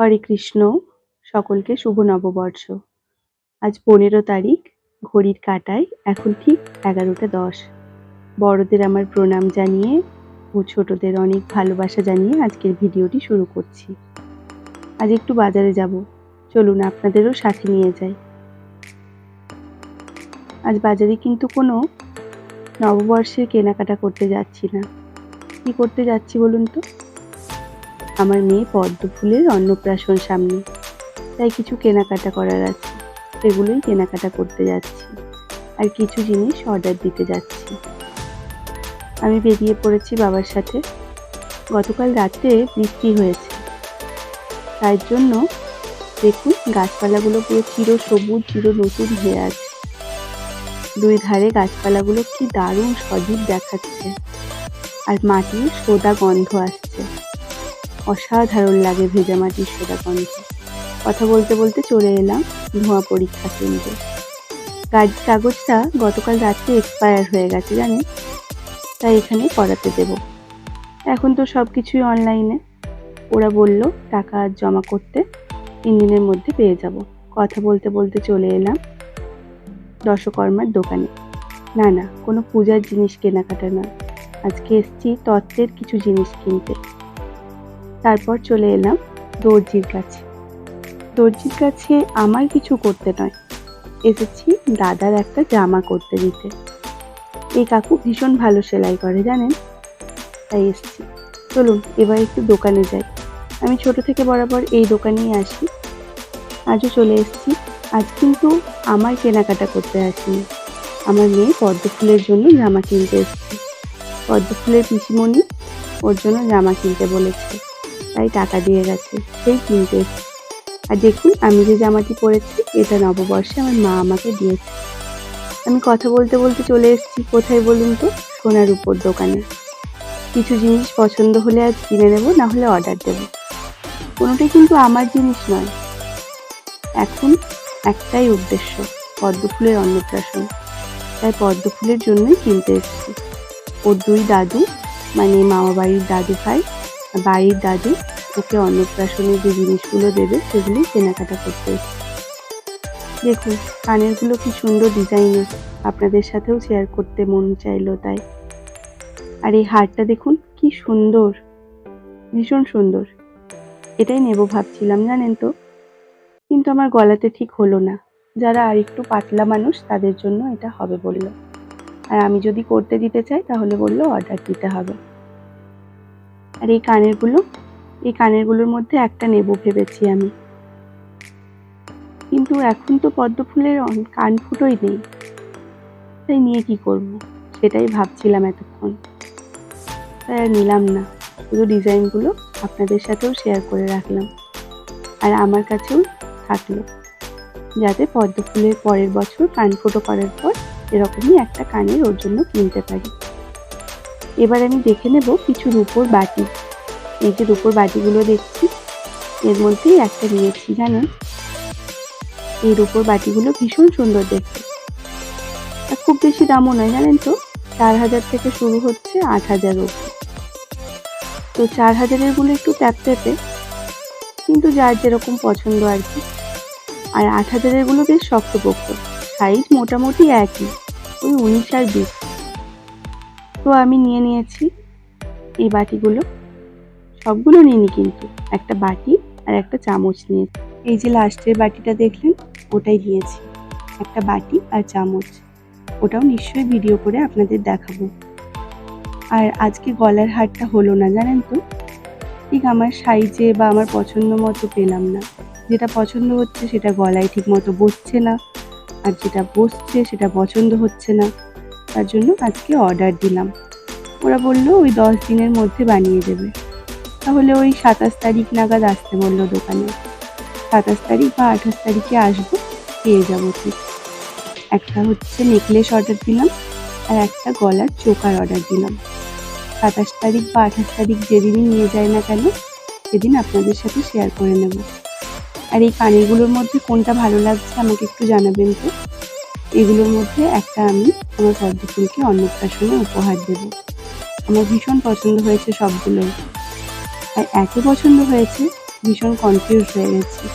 হরে কৃষ্ণ। সকলকে শুভ নববর্ষ। আজ পনেরো তারিখ, ঘড়ির কাটায়, এখন ঠিক এগারোটা দশ। বড়দের আমার প্রণাম জানিয়ে ও ছোটদের অনেক ভালোবাসা জানিয়ে আজকের ভিডিওটি শুরু করছি। আজ একটু বাজারে যাব। চলুন আপনাদেরও সাথে নিয়ে যাই। আজ বাজারে কিন্তু কোনো নববর্ষের কেনাকাটা করতে যাচ্ছি না। কি করতে যাচ্ছি বলুন তো? আমার মেয়ে পদ্ম ফুলের অন্নপ্রাশন সামনে। তাই কিছু কেনাকাটা করার আছে। সেগুলোই কেনাকাটা করতে যাচ্ছি। আর কিছু জিনিস অর্ডার দিতে যাচ্ছি। আমি বেরিয়ে পড়েছি বাবার সাথে। গতকাল রাতে বৃষ্টি হয়েছে। তাই জন্য দেখুন গাছপালাগুলো পুরো চির সবুজ, চির নতুন হয়ে আছে। দুই ধারে গাছপালাগুলো কি দারুণ সজীব দেখাচ্ছে। আর মাটির সোদা গন্ধ আসছে অসাধারণ লাগে ভেজা মাটির সোদা গন্ধ। কথা বলতে বলতে চলে এলাম ধোঁয়া পরীক্ষা কেন্দ্রে। গাড়ির কাগজটা গতকাল রাত্রে এক্সপায়ার হয়ে গেছে, জানেন? তাই এখানে করাতে দেব। এখন তো সব কিছুই অনলাইনে ওরা বলল, টাকা জমা করতে তিন দিনের মধ্যে পেয়ে যাব। কথা বলতে বলতে চলে এলাম দশকর্মার দোকানে। না না, কোনো পূজার জিনিস কেনাকাটা না আজকে এসছি তত্ত্বের কিছু জিনিস কিনতে। তারপর চলে এলাম দর্জির কাছে। দর্জির কাছে আমার কিছু করতে নয়। এসেছি দাদার একটা জামা করতে দিতে। এই কাকু ভীষণ ভালো সেলাই করে, জানেন? তাই এসছি। চলুন, এবার একটু দোকানে যাই। আমি ছোট থেকে বরাবর এই দোকানেই আসি। আজও চলে এসেছি। আজ কিন্তু আমার কেনাকাটা করতে আসিনি। আমার মেয়ে পদ্ম ফুলের জন্য জামা কিনতে এসেছি। পদ্ম ফুলের পিসিমণি ওর জন্য জামা কিনতে বলেছে। তাই টাকা দিয়ে গেছে, সেই কিনতে আর দেখুন, আমি যে জামাটি পরেছি, এটা নববর্ষে আমার মা আমাকে দিয়েছে। আমি কথা বলতে বলতে চলে এসেছি, কোথায় বলুন তো? সোনার উপর দোকানে। কিছু জিনিস পছন্দ হলে আজ কিনে নেব, না হলে অর্ডার দেবো। কোনোটাই কিন্তু আমার জিনিস নয়। এখন একটাই উদ্দেশ্য, পদ্ম ফুলের অন্নপ্রাশন। তাই পদ্ম ফুলের জন্যই কিনতে এসেছি। ওর দুই দাদু মানে মামা বাড়ির দাদু ভাই বাড়ির দাদু ওকে অন্নপ্রাশনের যে জিনিসগুলো দেবে সেগুলি কেনাকাটা করতে। দেখুন, কানেরগুলো কি সুন্দর ডিজাইনের আপনাদের সাথেও শেয়ার করতে মন চাইলো তাই। আর এই হারটা দেখুন, কি সুন্দর। ভীষণ সুন্দর। এটাই নেব ভাবছিলাম, জানেন তো? কিন্তু আমার গলাতে ঠিক হলো না। যারা আর একটু পাতলা মানুষ, তাদের জন্য এটা হবে বলল। আর আমি যদি করতে দিতে চাই, তাহলে বলল অর্ডার দিতে হবে। আর এই কানেরগুলো এই কানেরগুলোর মধ্যে একটা নেব ভেবেছি আমি। কিন্তু এখন তো পদ্ম ফুলের কান ফুটোই নেই। তাই নিয়ে কি করব? সেটাই ভাবছিলাম এতক্ষণ। তাই নিলাম না। শুধু ডিজাইনগুলো আপনাদের সাথেও শেয়ার করে রাখলাম। আর আমার কাছেও থাকল। যাতে পদ্ম ফুলের পরের বছর কান ফুটো করার পর এরকমই একটা কানের ওর জন্য কিনতে পারি। এবার আমি দেখে নেব কিছু রূপোর বাটি। এই যে রূপোর বাটিগুলো দেখছি, এর মধ্যেই একটা নিয়েছি, জানেন? এই রূপোর বাটিগুলো ভীষণ সুন্দর দেখতে। খুব বেশি দামও নয়, জানেন তো? চার হাজার থেকে শুরু হচ্ছে আট হাজার অব্দি তো চার হাজারেরগুলো একটু ট্যাপ ট্যাপে, কিন্তু যার যেরকম পছন্দ আর কি। আর আট হাজারেরগুলো বেশ শক্তপোক্ত সাইজ মোটামুটি একই, ওই উনিশ আর বিশ। তো আমি নিয়ে নিয়েছি এই বাটিগুলো। সবগুলো নিইনি কিন্তু, একটা বাটি আর একটা চামচ নিয়েছি এই যে লাস্টের বাটিটা দেখলেন, ওটাই নিয়েছি একটা বাটি আর চামচ। ওটাও নিশ্চয়ই ভিডিও করে আপনাদের দেখাবো। আর আজকে গলার হারটা হলো না, জানেন তো? ঠিক আমার সাইজে বা আমার পছন্দ মতো পেলাম না। যেটা পছন্দ হচ্ছে সেটা গলায় ঠিক মতো বসছে না। আর যেটা বসছে সেটা পছন্দ হচ্ছে না। তার জন্য আজকে অর্ডার দিলাম। ওরা বলল ওই দশ দিনের মধ্যে বানিয়ে দেবে। তাহলে ওই সাতাশ তারিখ নাগাদ আসতে বলল দোকানে। সাতাশ তারিখ বা আঠাশ তারিখে আসব, পেয়ে যাব ঠিক। একটা হচ্ছে নেকলেস অর্ডার দিলাম, আর একটা গলার চোকার অর্ডার দিলাম। সাতাশ তারিখ বা আঠাশ তারিখ যেদিনই নিয়ে যায় না কেন, সেদিন আপনাদের সাথে শেয়ার করে নেব। আর এই কানেরগুলোর মধ্যে কোনটা ভালো লাগছে আমাকে একটু জানাবেন তো? এগুলোর মধ্যে একটা আমি আমার পদ্ম ফুলকে অন্নপ্রাশনে উপহার দেব। আমার ভীষণ পছন্দ হয়েছে সবগুলোই। আর এত পছন্দ হয়েছে ভীষণ কনফিউজ হয়ে গেছি।